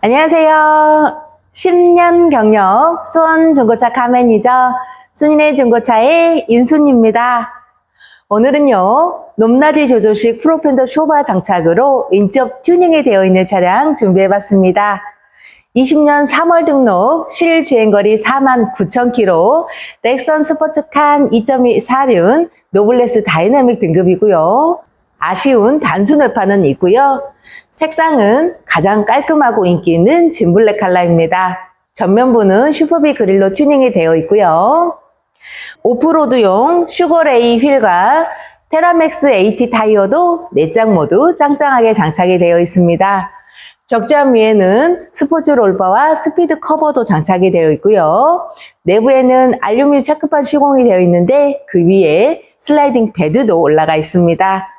안녕하세요. 10년 경력 수원 중고차 카매니저 순인의 중고차의 인순입니다. 오늘은요, 높낮이 조조식 프로펜더 쇼바 장착으로 인접 튜닝이 되어 있는 차량 준비해봤습니다. 20년 3월 등록, 실 주행거리 4만 9천 킬로, 렉선 스포츠칸 2.2 사륜, 노블레스 다이나믹 등급이고요. 아쉬운 단순 외판은 있고요. 색상은 가장 깔끔하고 인기 있는 진블랙 컬러입니다. 전면부는 슈퍼비 그릴로 튜닝이 되어 있고요. 오프로드용 슈거레이 휠과 테라맥스 AT 타이어도 내장 모두 짱짱하게 장착이 되어 있습니다. 적재함 위에는 스포츠 롤바와 스피드 커버도 장착이 되어 있고요. 내부에는 알루미늄 체크판 시공이 되어 있는데 그 위에 슬라이딩 베드도 올라가 있습니다.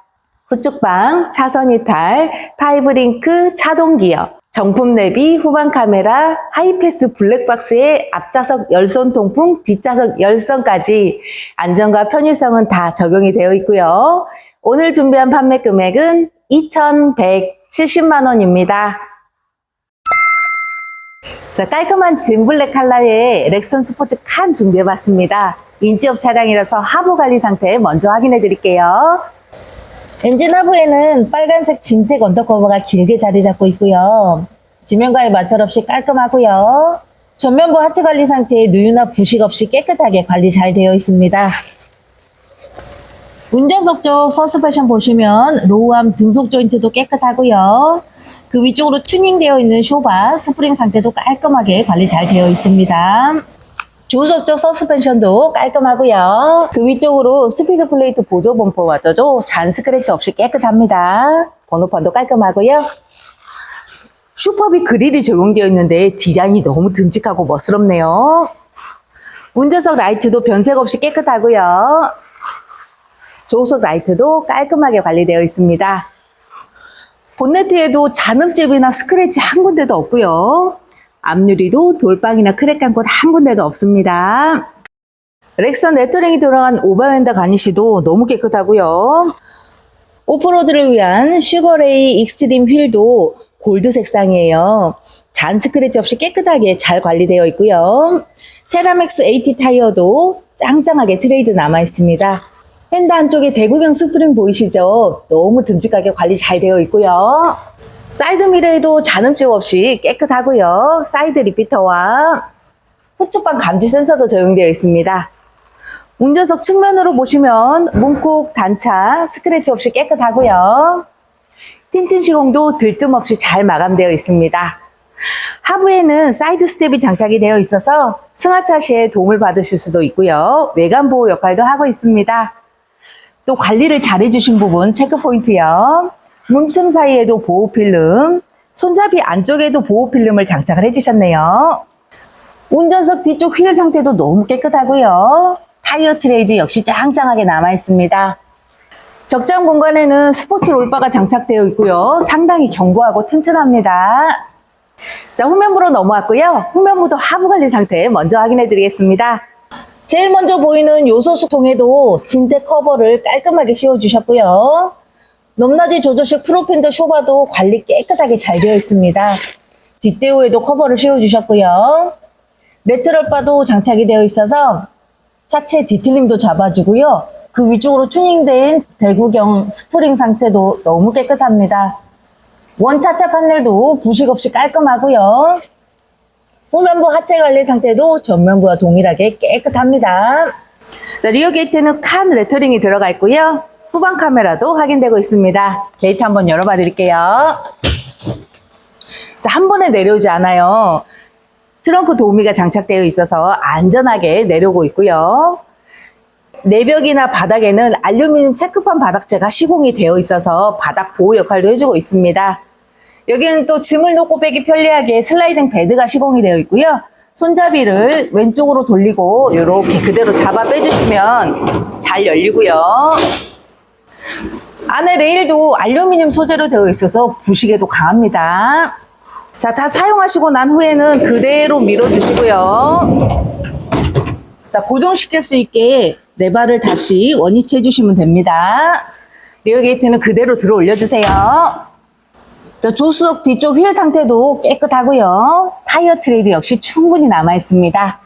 후측방, 차선 이탈, 파이브링크, 차동 기어, 정품 내비, 후방 카메라, 하이패스 블랙박스에 앞좌석 열선 통풍, 뒷좌석 열선까지 안전과 편의성은 다 적용이 되어 있고요. 오늘 준비한 판매 금액은 2,170만 원입니다. 자, 깔끔한 진블랙 컬러의 렉선 스포츠 칸 준비해봤습니다. 인지업 차량이라서 하부 관리 상태 먼저 확인해 드릴게요. 엔진 하부에는 빨간색 진텍 언더커버가 길게 자리 잡고 있고요. 지면과의 마찰 없이 깔끔하고요. 전면부 하체 관리 상태에 누유나 부식 없이 깨끗하게 관리 잘 되어 있습니다. 운전석 쪽 서스펜션 보시면 로우암 등속 조인트도 깨끗하고요. 그 위쪽으로 튜닝되어 있는 쇼바 스프링 상태도 깔끔하게 관리 잘 되어 있습니다. 조수석 쪽 서스펜션도 깔끔하고요. 그 위쪽으로 스피드 플레이트 보조 범퍼 와도 잔 스크래치 없이 깨끗합니다. 번호판도 깔끔하고요. 슈퍼비 그릴이 적용되어 있는데 디자인이 너무 듬직하고 멋스럽네요. 운전석 라이트도 변색 없이 깨끗하고요. 조수석 라이트도 깔끔하게 관리되어 있습니다. 본네트에도 잔음집이나 스크래치 한 군데도 없고요. 앞유리도 돌빵이나 크랙한 곳한 군데도 없습니다. 렉선 레터링이 들어간 오버핸드 가니시도 너무 깨끗하고요. 오프로드를 위한 슈거레이 익스트림 휠도 골드 색상이에요. 잔 스크래치 없이 깨끗하게 잘 관리되어 있고요. 테라맥스 AT 타이어도 짱짱하게 트레이드 남아 있습니다. 펜더 안쪽에 대구경 스프링 보이시죠? 너무 듬직하게 관리 잘 되어 있고요. 사이드 미러에도 잔음집 없이 깨끗하고요. 사이드 리피터와 후측방 감지 센서도 적용되어 있습니다. 운전석 측면으로 보시면 문콕 단차 스크래치 없이 깨끗하고요. 틴틴 시공도 들뜸 없이 잘 마감되어 있습니다. 하부에는 사이드 스텝이 장착이 되어 있어서 승하차 시에 도움을 받으실 수도 있고요. 외관 보호 역할도 하고 있습니다. 또 관리를 잘 해주신 부분 체크 포인트요. 문틈 사이에도 보호 필름, 손잡이 안쪽에도 보호 필름을 장착을 해주셨네요. 운전석 뒤쪽 휠 상태도 너무 깨끗하고요. 타이어 트레이드 역시 짱짱하게 남아 있습니다. 적장 공간에는 스포츠 롤바가 장착되어 있고요. 상당히 견고하고 튼튼합니다. 자, 후면부로 넘어왔고요. 후면부도 하부 관리 상태 먼저 확인해 드리겠습니다. 제일 먼저 보이는 요소수 통에도 진텍 커버를 깔끔하게 씌워 주셨고요. 높낮이 조절식 프로펜더 쇼바도 관리 깨끗하게 잘 되어 있습니다. 뒷대우에도 커버를 씌워주셨고요. 레트럴 바도 장착이 되어 있어서 차체 뒤틀림도 잡아주고요. 그 위쪽으로 튜닝된 대구경 스프링 상태도 너무 깨끗합니다. 원차차 판넬도 부식 없이 깔끔하고요. 후면부 하체 관리 상태도 전면부와 동일하게 깨끗합니다. 자, 리어 게이트는 칸 레터링이 들어가 있고요. 후방 카메라도 확인되고 있습니다. 게이트 한번 열어봐 드릴게요. 자, 한 번에 내려오지 않아요. 트렁크 도우미가 장착되어 있어서 안전하게 내려오고 있고요. 내벽이나 바닥에는 알루미늄 체크판 바닥재가 시공이 되어 있어서 바닥 보호 역할도 해주고 있습니다. 여기는 또 짐을 놓고 빼기 편리하게 슬라이딩 베드가 시공이 되어 있고요. 손잡이를 왼쪽으로 돌리고 이렇게 그대로 잡아 빼주시면 잘 열리고요. 안에 레일도 알루미늄 소재로 되어 있어서 부식에도 강합니다. 자, 다 사용하시고 난 후에는 그대로 밀어주시고요. 자, 고정시킬 수 있게 레바를 다시 원위치 해주시면 됩니다. 리어 게이트는 그대로 들어 올려주세요. 자, 조수석 뒤쪽 휠 상태도 깨끗하고요. 타이어 트레이드 역시 충분히 남아 있습니다.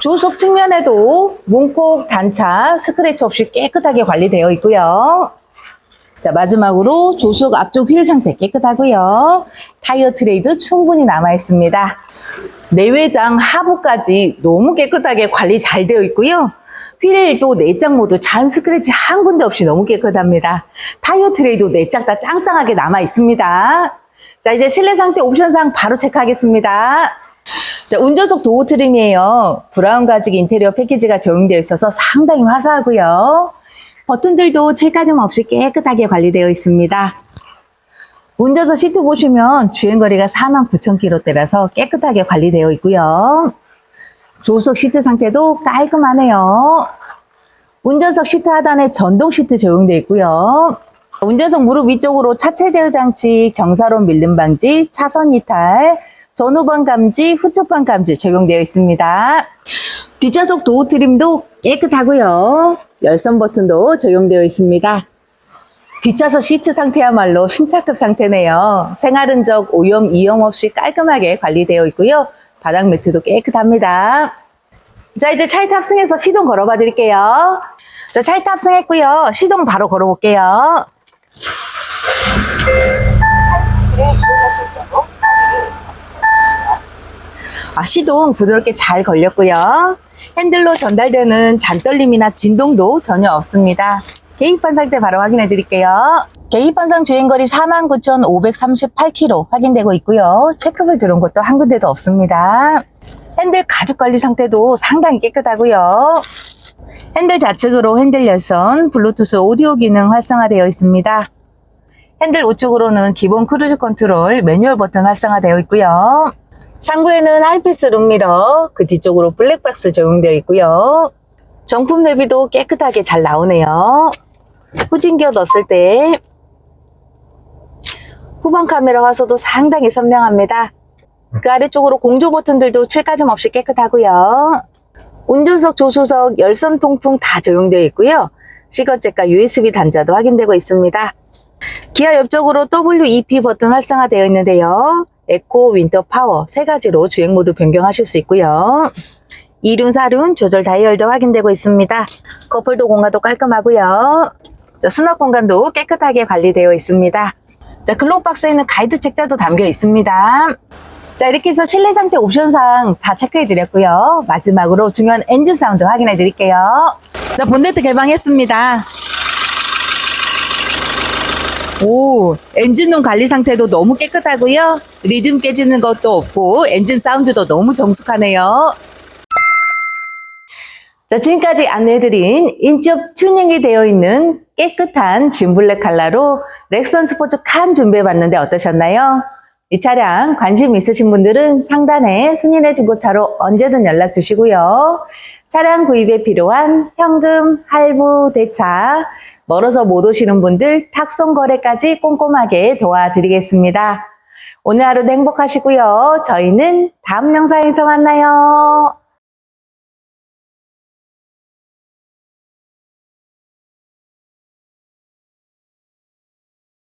조수석 측면에도 문콕, 단차, 스크래치 없이 깨끗하게 관리되어 있고요. 자, 마지막으로 조수석 앞쪽 휠 상태 깨끗하고요. 타이어 트레이드 충분히 남아 있습니다. 내외장 하부까지 너무 깨끗하게 관리 잘 되어 있고요. 휠도 내장 모두 잔 스크래치 한 군데 없이 너무 깨끗합니다. 타이어 트레이도 내장 다 짱짱하게 남아 있습니다. 자, 이제 실내 상태 옵션상 바로 체크하겠습니다. 자, 운전석 도어 트림이에요. 브라운 가죽 인테리어 패키지가 적용되어 있어서 상당히 화사하고요. 버튼들도 칠가짐 없이 깨끗하게 관리되어 있습니다. 운전석 시트 보시면 주행거리가 49,000km대라서 깨끗하게 관리되어 있고요. 조수석 시트 상태도 깔끔하네요. 운전석 시트 하단에 전동 시트 적용되어 있고요. 운전석 무릎 위쪽으로 차체 제어 장치, 경사로 밀림 방지, 차선 이탈, 전후방 감지, 후측방 감지 적용되어 있습니다. 뒷좌석 도어 트림도 깨끗하고요. 열선 버튼도 적용되어 있습니다. 뒷좌석 시트 상태야말로 신차급 상태네요. 생활 흔적, 오염, 이용 없이 깔끔하게 관리되어 있고요. 바닥 매트도 깨끗합니다. 자, 이제 차에 탑승해서 시동 걸어봐 드릴게요. 자, 차에 탑승했고요. 시동 바로 걸어볼게요. 타임스를 이용하실 경우 카드를 선택하십시오. 아, 시동 부드럽게 잘 걸렸고요. 핸들로 전달되는 잔떨림이나 진동도 전혀 없습니다. 계기판 상태 바로 확인해 드릴게요. 계기판상 주행거리 49,538km 확인되고 있고요. 체크볼 들어온 것도 한 군데도 없습니다. 핸들 가죽 관리 상태도 상당히 깨끗하고요. 핸들 좌측으로 핸들 열선, 블루투스 오디오 기능 활성화되어 있습니다. 핸들 우측으로는 기본 크루즈 컨트롤, 매뉴얼 버튼 활성화되어 있고요. 상부에는 하이패스 룸미러, 그 뒤쪽으로 블랙박스 적용되어 있고요. 정품 내비도 깨끗하게 잘 나오네요. 후진기어 넣었을 때 후방 카메라 화소도 상당히 선명합니다. 그 아래쪽으로 공조 버튼들도 칠가짐 없이 깨끗하고요. 운전석, 조수석, 열선 통풍 다 적용되어 있고요. 시거잭과 USB 단자도 확인되고 있습니다. 기아 옆쪽으로 WEP 버튼 활성화되어 있는데요. 에코, 윈터, 파워 세 가지로 주행 모드 변경하실 수 있고요. 이륜, 사륜 조절 다이얼도 확인되고 있습니다. 커플도 공간도 깔끔하고요. 자, 수납 공간도 깨끗하게 관리되어 있습니다. 자, 글로박스에는 가이드 책자도 담겨 있습니다. 자, 이렇게 해서 실내 상태 옵션상 다 체크해 드렸고요. 마지막으로 중요한 엔진 사운드 확인해 드릴게요. 자, 본네트 개방했습니다. 오, 엔진룸 관리 상태도 너무 깨끗하고요. 리듬 깨지는 것도 없고 엔진 사운드도 너무 정숙하네요. 자, 지금까지 안내해드린 인접 튜닝이 되어 있는 깨끗한 진블랙 컬러로 렉선 스포츠 칸 준비해봤는데 어떠셨나요? 이 차량 관심 있으신 분들은 상단에 순인의 중고차로 언제든 연락 주시고요. 차량 구입에 필요한 현금, 할부, 대차, 멀어서 못 오시는 분들 탁송 거래까지 꼼꼼하게 도와드리겠습니다. 오늘 하루도 행복하시고요. 저희는 다음 영상에서 만나요.